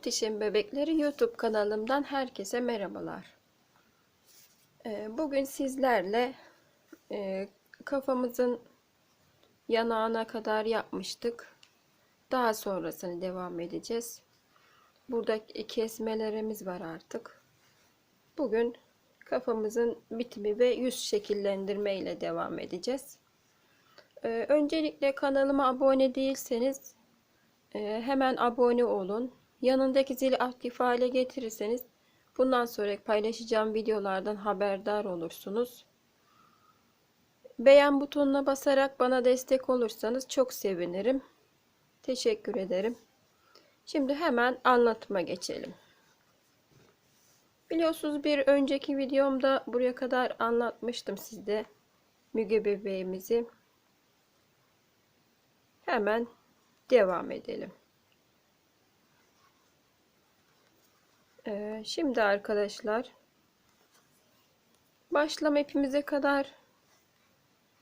Muhteşem Bebekleri YouTube kanalımdan herkese merhabalar. Ee, Bugün sizlerle e, kafamızın yanağına kadar yapmıştık. Daha sonrasını devam edeceğiz. Burada kesmelerimiz var artık. Bugün kafamızın bitimi ve yüz şekillendirme ile devam edeceğiz. Ee, Öncelikle kanalıma abone değilseniz e, hemen abone olun. Yanındaki zili aktif hale getirirseniz bundan sonra paylaşacağım videolardan haberdar olursunuz. Beğen butonuna basarak bana destek olursanız çok sevinirim. Teşekkür ederim. Şimdi hemen anlatıma geçelim. Biliyorsunuz bir önceki videomda buraya kadar anlatmıştım sizde Müge bebeğimizi. Hemen devam edelim. Ee, şimdi arkadaşlar başlama ipimize kadar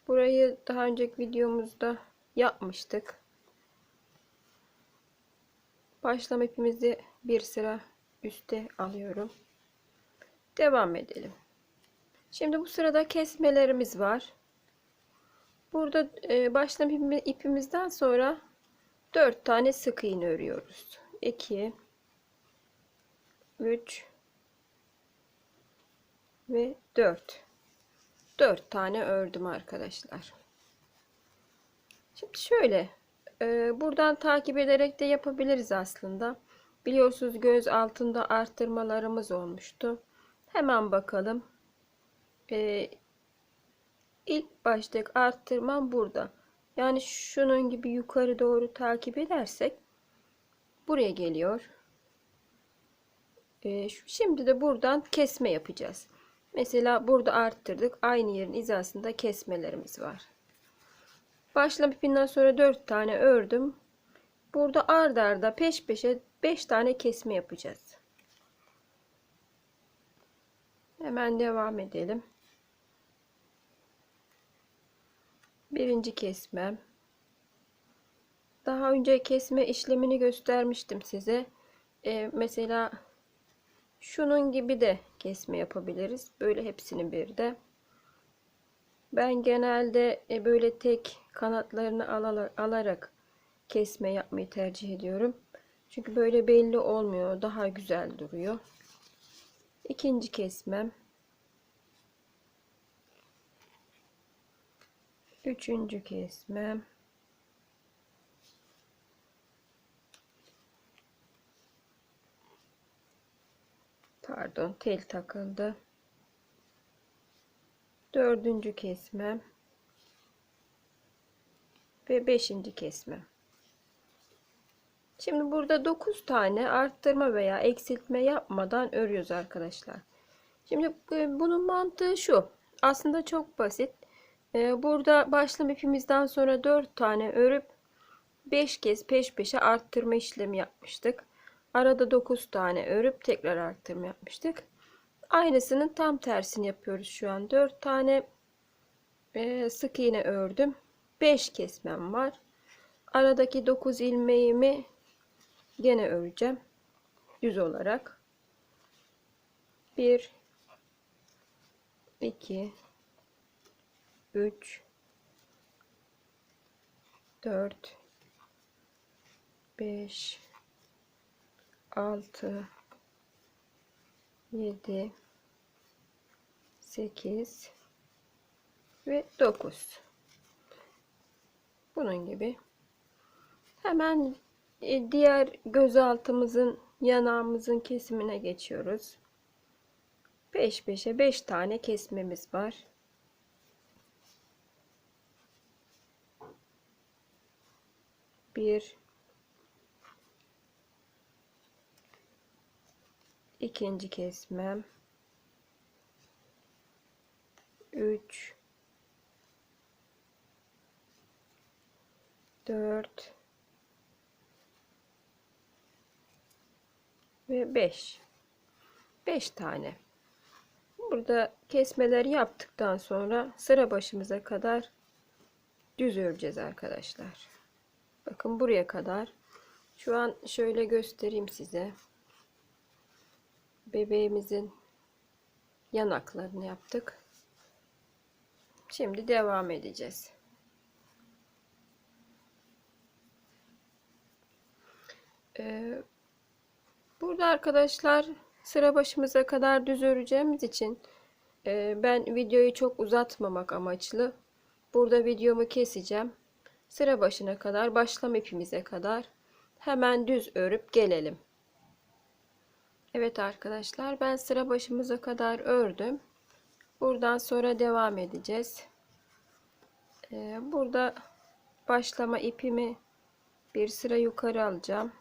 burayı daha önceki videomuzda yapmıştık. Başlama ipimizi bir sıra üste alıyorum. Devam edelim. Şimdi bu sırada kesmelerimiz var. Burada e, başlama ipimizden sonra 4 tane sık iğne örüyoruz. 2 3 ve 4 4 tane ördüm arkadaşlar. Şimdi şöyle e, buradan takip ederek de yapabiliriz aslında. Biliyorsunuz göz altında arttırmalarımız olmuştu. Hemen bakalım. E, ilk baştaki arttırmam burada. Yani şunun gibi yukarı doğru takip edersek buraya geliyor şimdi de buradan kesme yapacağız. Mesela burada arttırdık. Aynı yerin hizasında kesmelerimiz var. Başlama ipinden sonra 4 tane ördüm. Burada ard arda peş peşe 5 tane kesme yapacağız. Hemen devam edelim. Birinci kesmem. Daha önce kesme işlemini göstermiştim size. Ee, mesela Şunun gibi de kesme yapabiliriz. Böyle hepsini bir de. Ben genelde e, böyle tek kanatlarını alarak kesme yapmayı tercih ediyorum. Çünkü böyle belli olmuyor. Daha güzel duruyor. İkinci kesmem. Üçüncü kesmem. Pardon tel takıldı. Dördüncü kesmem ve beşinci kesmem şimdi burada 9 tane arttırma veya eksiltme yapmadan örüyoruz arkadaşlar. Şimdi e, bunun mantığı şu. Aslında çok basit. E, burada başlama ipimizden sonra 4 tane örüp 5 kez peş peşe arttırma işlemi yapmıştık Arada 9 tane örüp tekrar arttırma yapmıştık. Aynısının tam tersini yapıyoruz şu an. 4 tane e, sık iğne ördüm. 5 kesmem var. Aradaki 9 ilmeğimi gene öreceğim. Düz olarak. 1 2 3 4 5 6 7 8 ve 9 bunun gibi. Hemen e, diğer gözaltımızın yanağımızın kesimine geçiyoruz. Peş peşe 5 tane kesmemiz var. Bir ikinci kesmem. 3 4 ve 5 5 tane. Burada kesmeleri yaptıktan sonra sıra başımıza kadar düz öreceğiz arkadaşlar. Bakın buraya kadar. Şu an şöyle göstereyim size bebeğimizin yanaklarını yaptık. Şimdi devam edeceğiz. Ee, burada arkadaşlar sıra başımıza kadar düz öreceğimiz için e, ben videoyu çok uzatmamak amaçlı burada videomu keseceğim. Sıra başına kadar başlama ipimize kadar hemen düz örüp gelelim. Evet arkadaşlar ben sıra başımıza kadar ördüm. Buradan sonra devam edeceğiz. Ee, burada başlama ipimi bir sıra yukarı alacağım.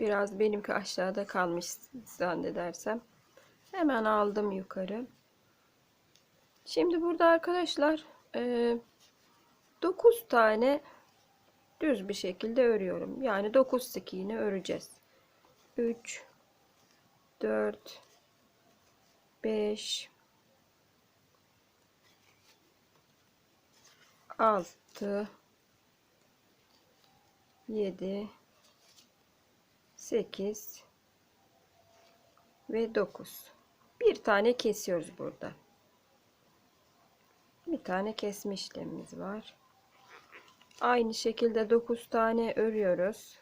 Biraz benimki aşağıda kalmış zannedersem. Hemen aldım yukarı. Şimdi burada arkadaşlar 9 tane düz bir şekilde örüyorum. Yani 9 sık iğne öreceğiz. 3 4 5 6 7 8 ve 9 bir tane kesiyoruz burada bir tane kesme işlemimiz var aynı şekilde 9 tane örüyoruz.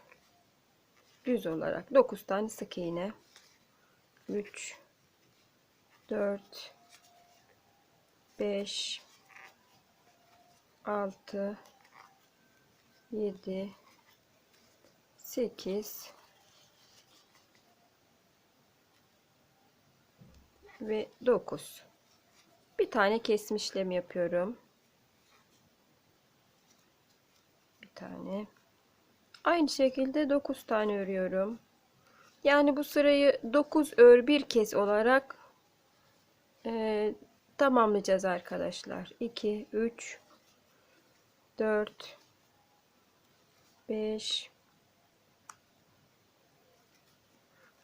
Düz olarak. 9 tane sık iğne. 3 4 5 6 7 8 ve 9 bir tane kesme işlemi yapıyorum bir tane. Aynı şekilde 9 tane örüyorum. Yani bu sırayı 9 ör bir kez olarak e, tamamlayacağız arkadaşlar. 2 3 4 5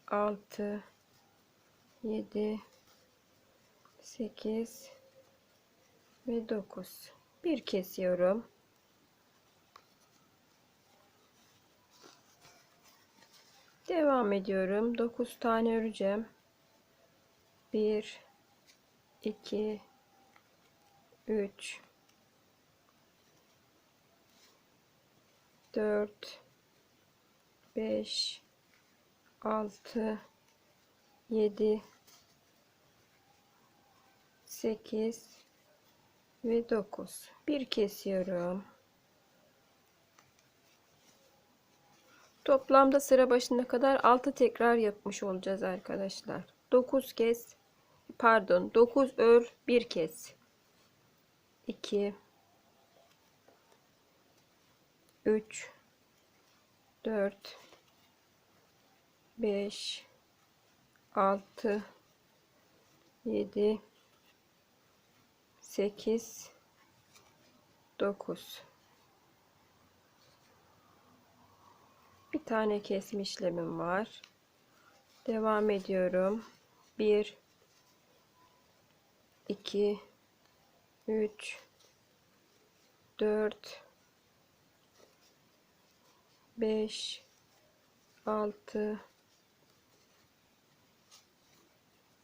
6 7 8 ve 9 bir kesiyorum devam ediyorum. 9 tane öreceğim. 1 2 3 4 5 6 7 8 ve 9 bir kesiyorum toplamda sıra başına kadar 6 tekrar yapmış olacağız arkadaşlar. 9 kez pardon 9 ör bir kez. 2 3 4 5 6 7 8 9 bir tane kesme işlemim var. Devam ediyorum. 1 2 3 4 5 6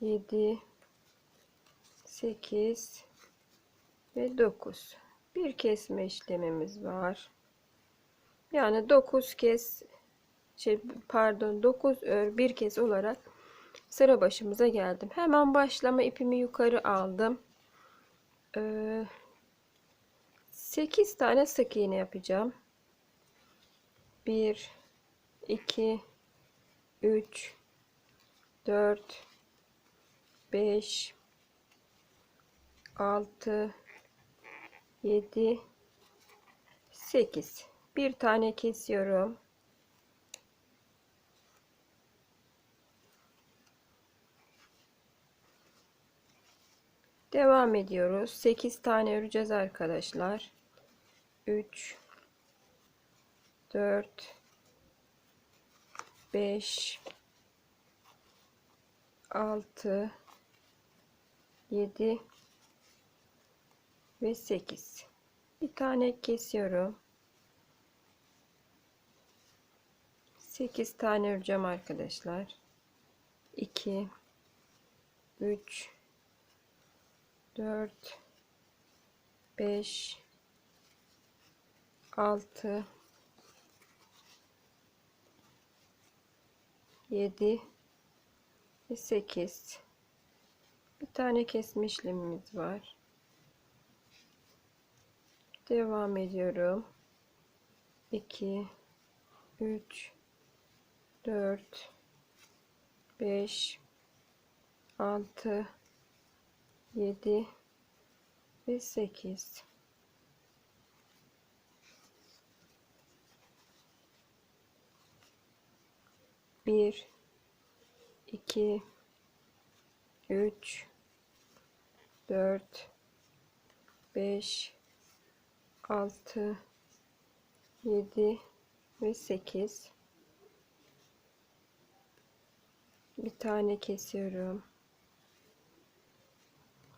7 8 ve 9 bir kesme işlemimiz var. Yani 9 kez şey pardon 9 ör bir kez olarak sıra başımıza geldim. Hemen başlama ipimi yukarı aldım. Ee, 8 tane sık iğne yapacağım. 1 2 3 4 5 6 7 8 bir tane kesiyorum devam ediyoruz. 8 tane öreceğiz arkadaşlar. 3 4 5 6 7 ve 8 bir tane kesiyorum. 8 tane öreceğim arkadaşlar. 2 3 4 5 6 7 ve 8 bir tane kesme işlemimiz var. Devam ediyorum. 2 3 4 5 6 7 ve 8 1 2 3 4 5 6 7 ve 8 bir tane kesiyorum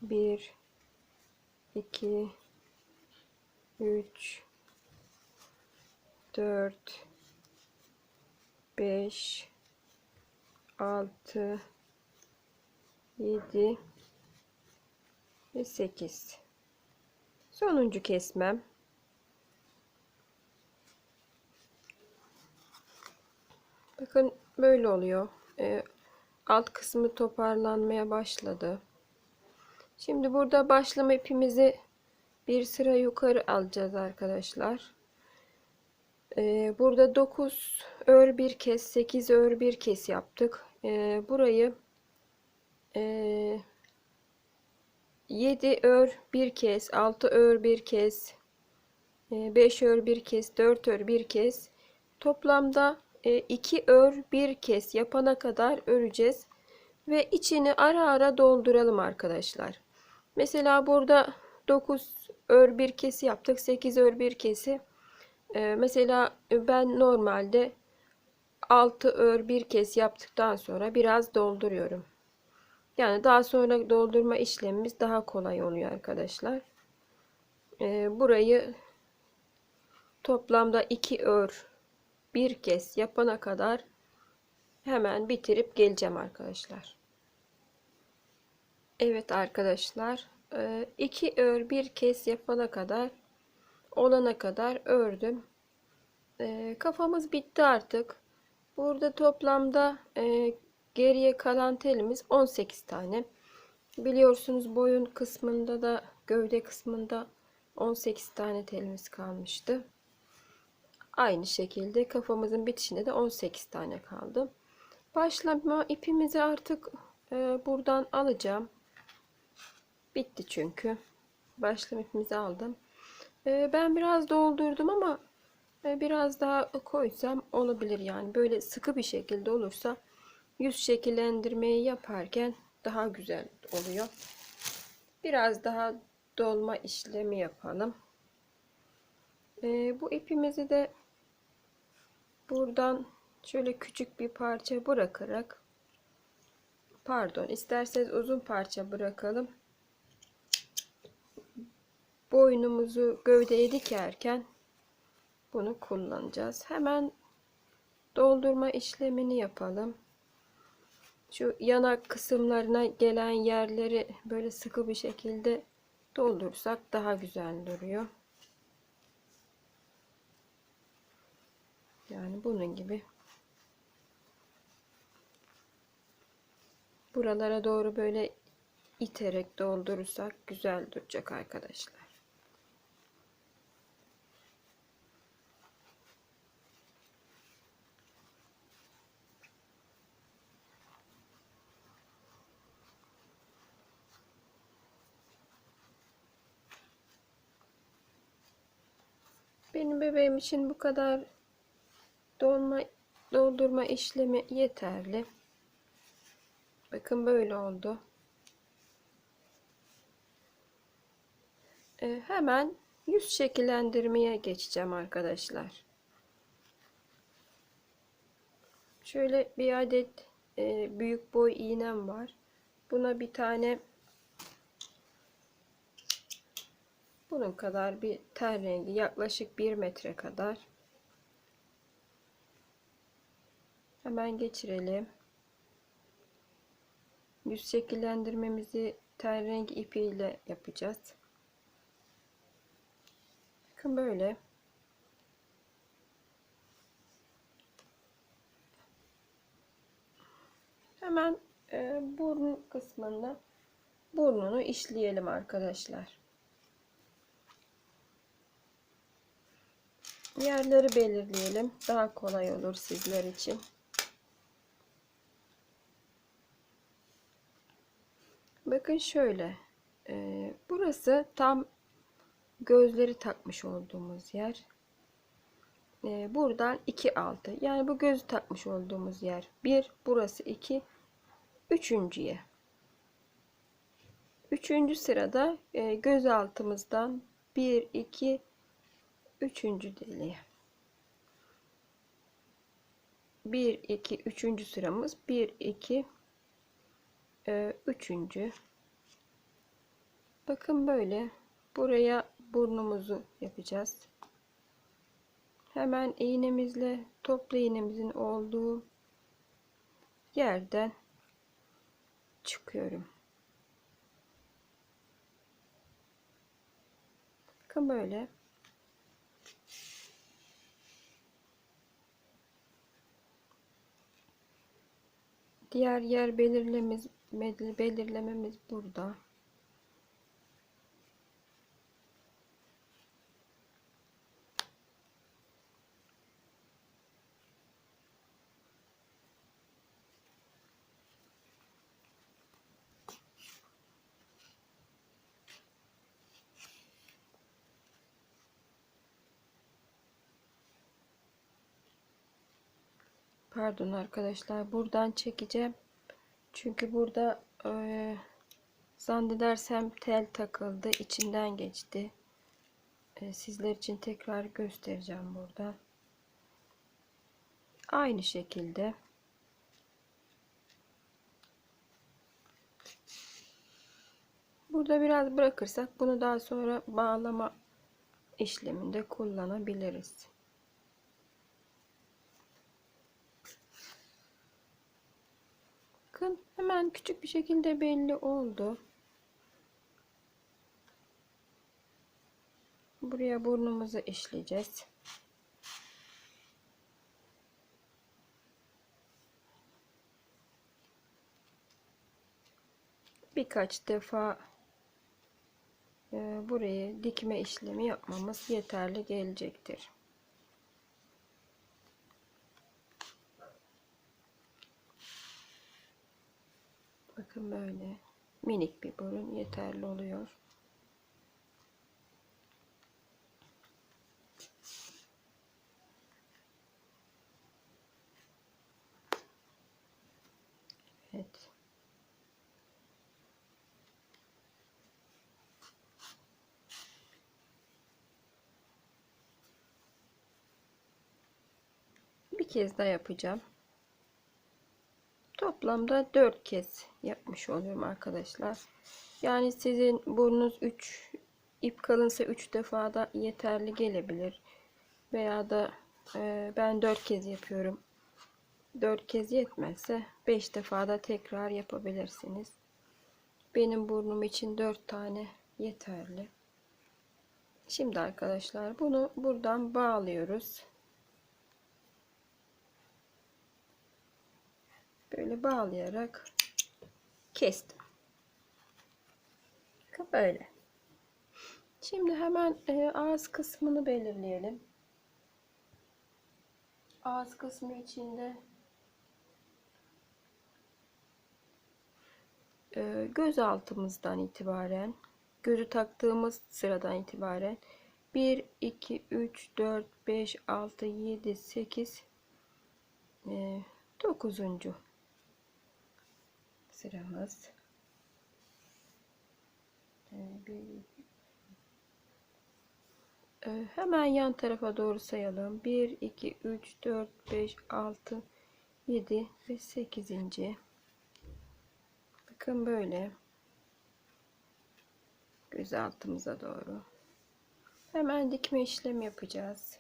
1 2 3 4 5 6 7 ve 8 sonuncu kesmem. Bakın böyle oluyor. Ee, alt kısmı toparlanmaya başladı şimdi burada başlama ipimizi bir sıra yukarı alacağız arkadaşlar. Ee, burada 9 ör bir kez 8 ör bir kez yaptık. Ee, burayı e, 7 ör bir kez 6 ör bir kez 5 ör bir kez 4 ör bir kez. Toplamda 2 ör bir kez yapana kadar öreceğiz. Ve içini ara ara dolduralım arkadaşlar mesela burada 9 ör bir kesi yaptık 8 ör bir kesi ee, mesela ben normalde 6 ör bir kez yaptıktan sonra biraz dolduruyorum yani daha sonra doldurma işlemimiz daha kolay oluyor arkadaşlar. Ee, burayı toplamda 2 ör bir kez yapana kadar hemen bitirip geleceğim arkadaşlar. Evet arkadaşlar 2 e, ör bir kez yapana kadar olana kadar ördüm. E, kafamız bitti artık. Burada toplamda e, Geriye kalan telimiz 18 tane. Biliyorsunuz boyun kısmında da gövde kısmında 18 tane telimiz kalmıştı. Aynı şekilde kafamızın bitişinde de 18 tane kaldı. Başlama ipimizi artık buradan alacağım. Bitti çünkü. Başlama ipimizi aldım. E, ben biraz doldurdum ama e, biraz daha koysam olabilir yani. Böyle sıkı bir şekilde olursa yüz şekillendirmeyi yaparken daha güzel oluyor. Biraz daha dolma işlemi yapalım. Ee, bu ipimizi de buradan şöyle küçük bir parça bırakarak pardon isterseniz uzun parça bırakalım. Boynumuzu gövdeye dikerken bunu kullanacağız. Hemen doldurma işlemini yapalım. Şu yanak kısımlarına gelen yerleri böyle sıkı bir şekilde doldursak daha güzel duruyor. Yani bunun gibi. Buralara doğru böyle iterek doldurursak güzel duracak arkadaşlar. Benim bebeğim için bu kadar dolma doldurma işlemi yeterli. Bakın böyle oldu. Ee, hemen yüz şekillendirmeye geçeceğim arkadaşlar. Şöyle bir adet e, büyük boy iğnem var. Buna bir tane Bunun kadar bir ten rengi yaklaşık 1 metre kadar Hemen geçirelim. Yüz şekillendirmemizi ten rengi ipiyle yapacağız. Bakın böyle. Hemen e, burun kısmında burnunu işleyelim arkadaşlar. Yerleri belirleyelim. Daha kolay olur sizler için. Bakın şöyle. E, burası tam gözleri takmış olduğumuz yer. E, buradan 2 altı. Yani bu gözü takmış olduğumuz yer. 1 burası 2 üçüncüye. Üçüncü sırada e, göz altımızdan 1 2 üçüncü deliğe. 1 2 üçüncü sıramız 1 2 e, üçüncü. Bakın böyle buraya burnumuzu yapacağız. Hemen iğnemizle toplu iğnemizin olduğu yerden çıkıyorum. Bakın böyle. Diğer yer belirlememiz belirlememiz burada. Pardon arkadaşlar buradan çekeceğim. Çünkü burada e, zannedersem tel takıldı. içinden geçti. E, sizler için tekrar göstereceğim burada. Aynı şekilde. Burada biraz bırakırsak bunu daha sonra bağlama işleminde kullanabiliriz. Bakın hemen küçük bir şekilde belli oldu. Buraya burnumuzu işleyeceğiz. Birkaç defa e, buraya dikme işlemi yapmamız yeterli gelecektir. Bakın böyle minik bir burun yeterli oluyor. Evet. Bir kez daha yapacağım. Toplamda 4 kez yapmış oluyorum arkadaşlar. Yani sizin burnunuz 3 ip kalınsa 3 defa da yeterli gelebilir. Veya da e, ben 4 kez yapıyorum. 4 kez yetmezse 5 defa da tekrar yapabilirsiniz. Benim burnum için 4 tane yeterli. Şimdi arkadaşlar bunu buradan bağlıyoruz. Böyle bağlayarak kestim. Böyle. Şimdi hemen e, ağız kısmını belirleyelim. Ağız kısmı içinde e, göz altımızdan itibaren gözü taktığımız sıradan itibaren 1 2 3 4 5 6 7 8 e, 9 sıramız. Ee, hemen yan tarafa doğru sayalım. 1, 2, 3, 4, 5, 6, 7 ve 8. Bakın böyle. Göz altımıza doğru. Hemen dikme işlemi yapacağız.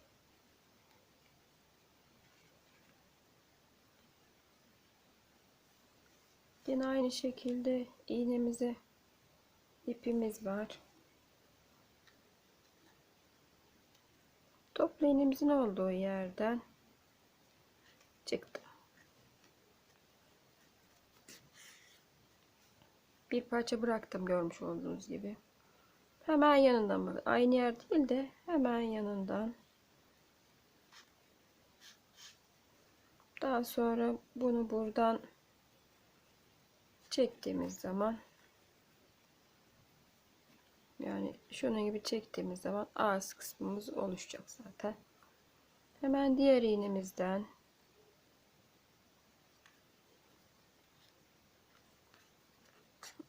Yine aynı şekilde iğnemize ipimiz var. Topla iğnemizin olduğu yerden çıktı. Bir parça bıraktım görmüş olduğunuz gibi. Hemen yanından mı? Aynı yer değil de hemen yanından. Daha sonra bunu buradan çektiğimiz zaman yani şunun gibi çektiğimiz zaman ağız kısmımız oluşacak zaten. Hemen diğer iğnemizden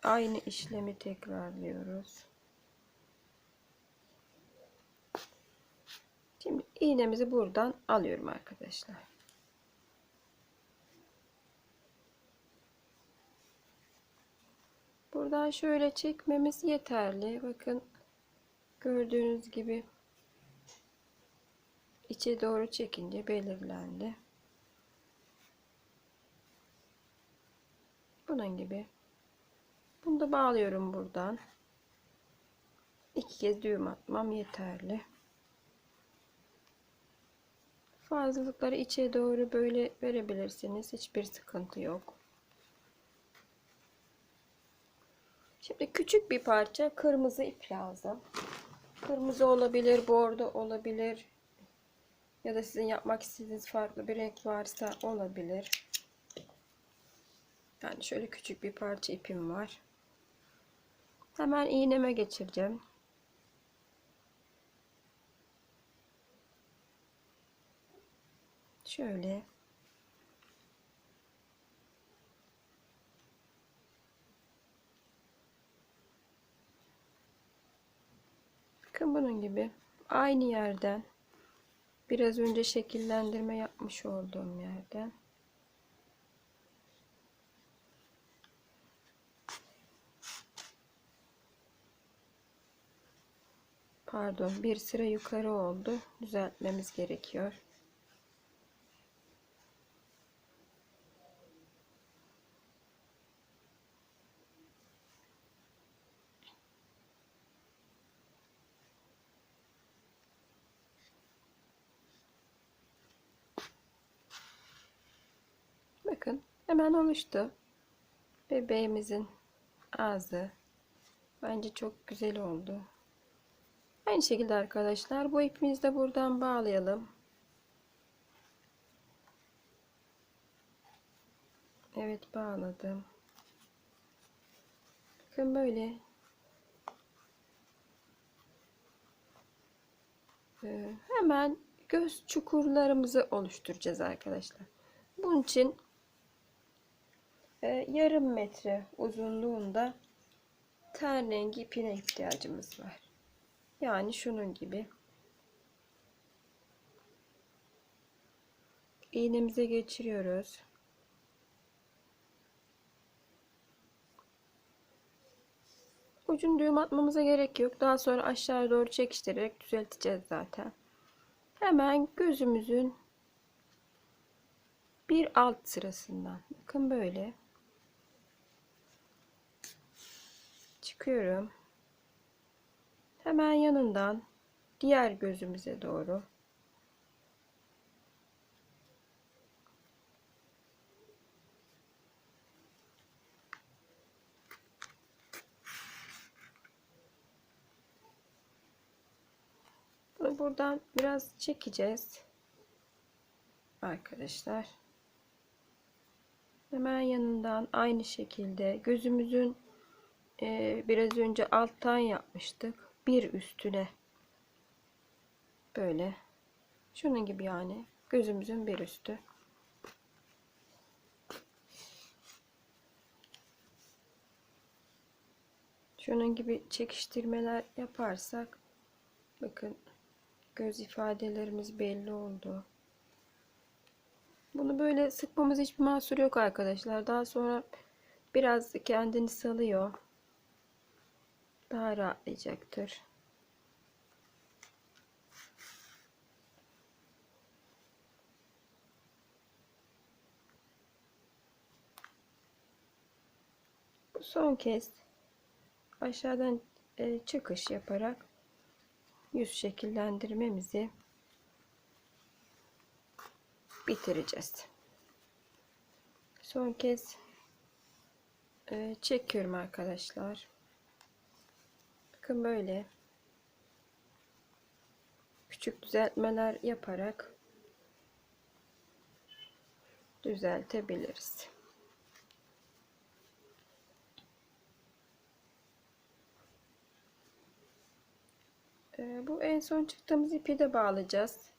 aynı işlemi tekrarlıyoruz. Şimdi iğnemizi buradan alıyorum arkadaşlar. Buradan şöyle çekmemiz yeterli. Bakın gördüğünüz gibi içe doğru çekince belirlendi. Bunun gibi. Bunu da bağlıyorum buradan. İki kez düğüm atmam yeterli. Fazlalıkları içe doğru böyle verebilirsiniz. Hiçbir sıkıntı yok. Şimdi küçük bir parça kırmızı ip lazım. Kırmızı olabilir, bordo olabilir. Ya da sizin yapmak istediğiniz farklı bir renk varsa olabilir. Yani şöyle küçük bir parça ipim var. Hemen iğneme geçireceğim. Şöyle. Bakın bunun gibi. Aynı yerden biraz önce şekillendirme yapmış olduğum yerden. Pardon bir sıra yukarı oldu. Düzeltmemiz gerekiyor Bakın hemen oluştu. Bebeğimizin ağzı. Bence çok güzel oldu. Aynı şekilde arkadaşlar bu ipimizi de buradan bağlayalım. Evet bağladım. Bakın böyle. Ee, hemen göz çukurlarımızı oluşturacağız arkadaşlar. Bunun için e, yarım metre uzunluğunda ten rengi ipine ihtiyacımız var. Yani şunun gibi. iğnemize geçiriyoruz. Ucun düğüm atmamıza gerek yok. Daha sonra aşağı doğru çekiştirerek düzelteceğiz zaten. Hemen gözümüzün bir alt sırasından. Bakın böyle. Çıkıyorum. Hemen yanından diğer gözümüze doğru Bunu buradan biraz çekeceğiz. Arkadaşlar. Hemen yanından aynı şekilde gözümüzün e, biraz önce alttan yapmıştık. Bir üstüne böyle şunun gibi yani gözümüzün bir üstü. Şunun gibi çekiştirmeler yaparsak bakın göz ifadelerimiz belli oldu. Bunu böyle sıkmamız hiçbir mahsur yok arkadaşlar. Daha sonra biraz kendini salıyor. Daha rahatlayacaktır. son kez aşağıdan e, çıkış yaparak yüz şekillendirmemizi bitireceğiz. Son kez e, çekiyorum arkadaşlar. Bakın böyle küçük düzeltmeler yaparak düzeltebiliriz. Ee, bu en son çıktığımız ipi de bağlayacağız.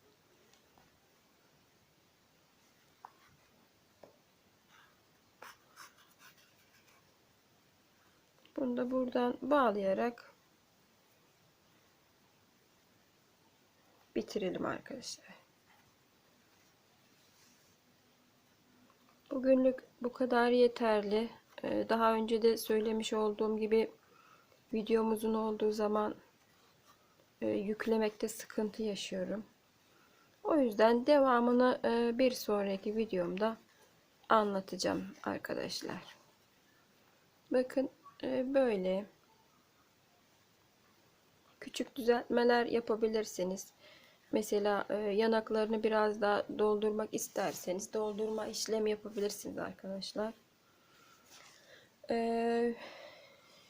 Bunu da buradan bağlayarak bitirelim arkadaşlar. Bugünlük bu kadar yeterli. Ee, Daha önce de söylemiş olduğum gibi videomuzun olduğu zaman e, yüklemekte sıkıntı yaşıyorum. O yüzden devamını e, bir sonraki videomda anlatacağım arkadaşlar. Bakın e, böyle küçük düzeltmeler yapabilirsiniz. Mesela e, yanaklarını biraz daha doldurmak isterseniz doldurma işlemi yapabilirsiniz arkadaşlar. E,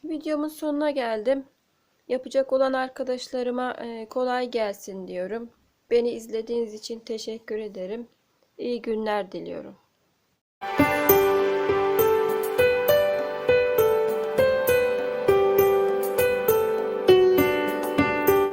videomun sonuna geldim. Yapacak olan arkadaşlarıma e, kolay gelsin diyorum. Beni izlediğiniz için teşekkür ederim. İyi günler diliyorum.